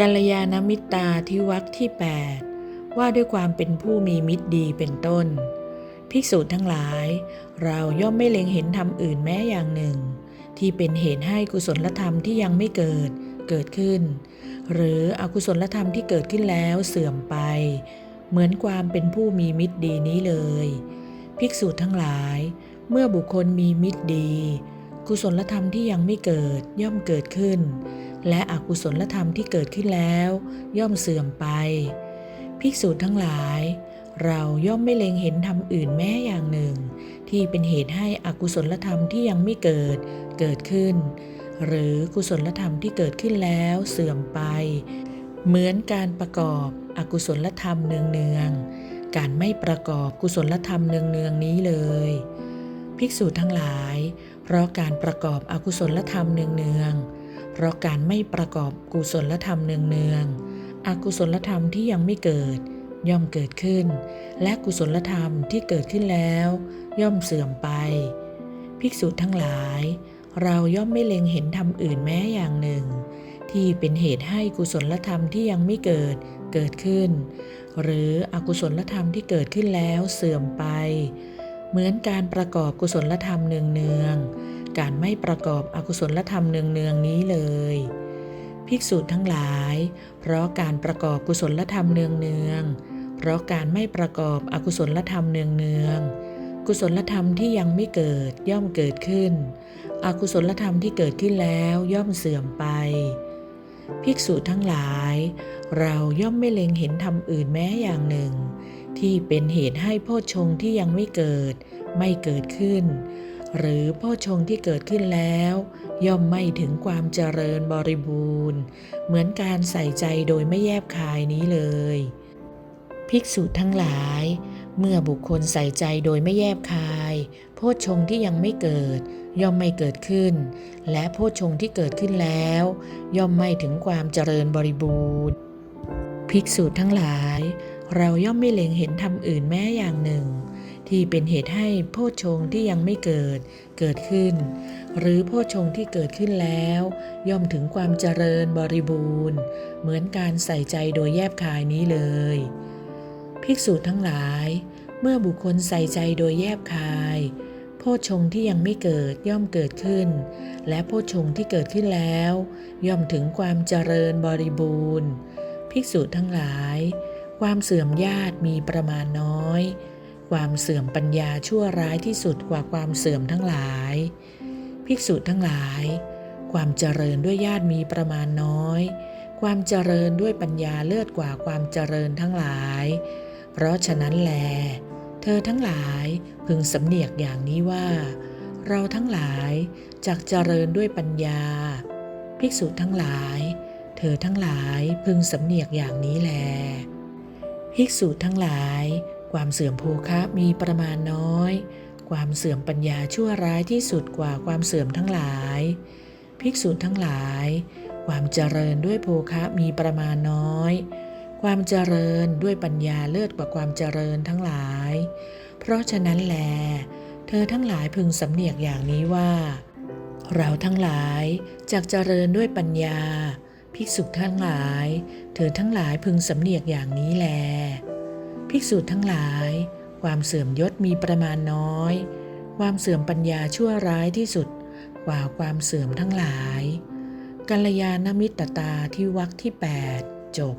กัลยาณมิตราที่วักที่ 8 ว่าด้วยความเป็นผู้มีมิตรดีเป็นต้น ภิกษุทั้งหลาย เราย่อมไม่เล็งเห็นธรรมอื่นแม้อย่างหนึ่ง ที่เป็นเหตุให้กุศลธรรมที่ยังไม่เกิดเกิดขึ้น หรืออกุศลธรรมที่เกิดขึ้นแล้วเสื่อมไป เหมือนความเป็นผู้มีมิตรดีนี้เลย ภิกษุทั้งหลาย เมื่อบุคคลมีมิตรดี กุศลธรรมที่ยังไม่เกิดย่อมเกิดขึ้น และอกุศลธรรมที่เกิดขึ้นแล้ว ย่อมเสื่อมไป ภิกษุทั้งหลาย เราย่อมไม่เล็งเห็นธรรมอื่นแม้อย่างหนึ่ง ที่เป็นเหตุให้อกุศลธรรมที่ยังไม่เกิดเกิดขึ้น หรือกุศลธรรมที่เกิดขึ้นแล้วเสื่อมไป เหมือนการประกอบอกุศลธรรมเนืองๆการไม่ประกอบกุศลธรรมเนืองๆนี้เลยภิกษุทั้งหลาย เพราะการประกอบอกุศลธรรมเนืองๆ เพราะการไม่ประกอบกุศลธรรมเนืองๆอกุศลธรรมที่ยังไม่เกิด ย่อมเกิดขึ้น และกุศลธรรมที่เกิดขึ้นแล้ว ย่อมเสื่อมไป ภิกษุทั้งหลาย เราย่อมไม่เล็งเห็นธรรมอื่นแม้อย่างหนึ่ง ที่เป็นเหตุให้กุศลธรรมที่ยังไม่เกิดเกิดขึ้น หรืออกุศลธรรมที่เกิดขึ้นแล้วเสื่อมไป เหมือนการประกอบกุศลธรรมเนืองๆ การไม่ประกอบอกุศลธรรมเนืองๆนี้เลย ภิกษุทั้งหลาย เพราะการประกอบกุศลธรรมเนืองๆเพราะการไม่ประกอบอกุศลธรรมเนืองๆกุศลธรรมที่ยังไม่เกิดย่อมเกิดขึ้น อกุศลธรรมที่เกิดขึ้นแล้วย่อมเสื่อมไปภิกษุทั้งหลาย เราย่อมไม่เล็งเห็นธรรมอื่นแม้อย่างหนึ่ง ที่เป็นเหตุให้โพชฌงที่ยังไม่เกิด ไม่เกิดขึ้น หรือโพชงที่เกิดขึ้นแล้ว ย่อมไม่ถึงความเจริญบริบูรณ์ เหมือนการใส่ใจโดยไม่แยบคายนี้เลย ภิกษุทั้งหลาย เมื่อบุคคลใส่ใจโดยไม่แยบคาย โพชงที่ยังไม่เกิด ย่อมไม่เกิดขึ้น และโพชงที่เกิดขึ้นแล้ว ย่อมไม่ถึงความเจริญบริบูรณ์ ภิกษุทั้งหลาย เราย่อมไม่เล็งเห็นธรรมอื่นแม้อย่างหนึ่ง ที่เป็นเหตุให้โพชฌงที่ยังไม่เกิดเกิดขึ้น หรือโพชฌงที่เกิดขึ้นแล้ว ย่อมถึงความเจริญบริบูรณ์ เหมือนการใส่ใจโดยแยบคายนี้เลย ภิกษุทั้งหลาย เมื่อบุคคลใส่ใจโดยแยบคาย โพชฌงที่ยังไม่เกิดย่อมเกิดขึ้น และโพชฌงที่เกิดขึ้นแล้ว ย่อมถึงความเจริญบริบูรณ์ ภิกษุทั้งหลาย ความเสื่อมญาติมีประมาณน้อย ความเสื่อมปัญญาชั่วร้ายที่สุดกว่าความเสื่อมทั้งหลาย ภิกษุทั้งหลาย ความเจริญด้วยญาติมีประมาณน้อย ความเจริญด้วยปัญญาเลิศกว่าความเจริญทั้งหลาย เพราะฉะนั้นแล เธอทั้งหลายพึงสำเนียกอย่างนี้ว่า เราทั้งหลายจักเจริญด้วยปัญญา ภิกษุทั้งหลาย เธอทั้งหลายพึงสำเนียกอย่างนี้แล ภิกษุทั้งหลาย ความเสื่อมโภคะมีประมาณน้อย ความเสื่อมปัญญาชั่วร้ายที่สุดกว่าความเสื่อมทั้งหลาย ภิกษุทั้งหลาย ความเจริญด้วยโภคะมีประมาณน้อย ความเจริญด้วยปัญญาเลิศกว่าความเจริญทั้งหลาย เพราะฉะนั้นแล เธอทั้งหลายพึงสำเนียกอย่างนี้ว่า เราทั้งหลายจักเจริญด้วยปัญญา ภิกษุทั้งหลาย เธอทั้งหลายพึงสำเนียกอย่างนี้แล ภิกษุทั้งหลาย ความเสื่อมยศมีประมาณน้อย ความเสื่อมปัญญาชั่วร้ายที่สุดกว่าความเสื่อมทั้งหลายกัลยาณมิตรตาที่วักที่ 8 จบ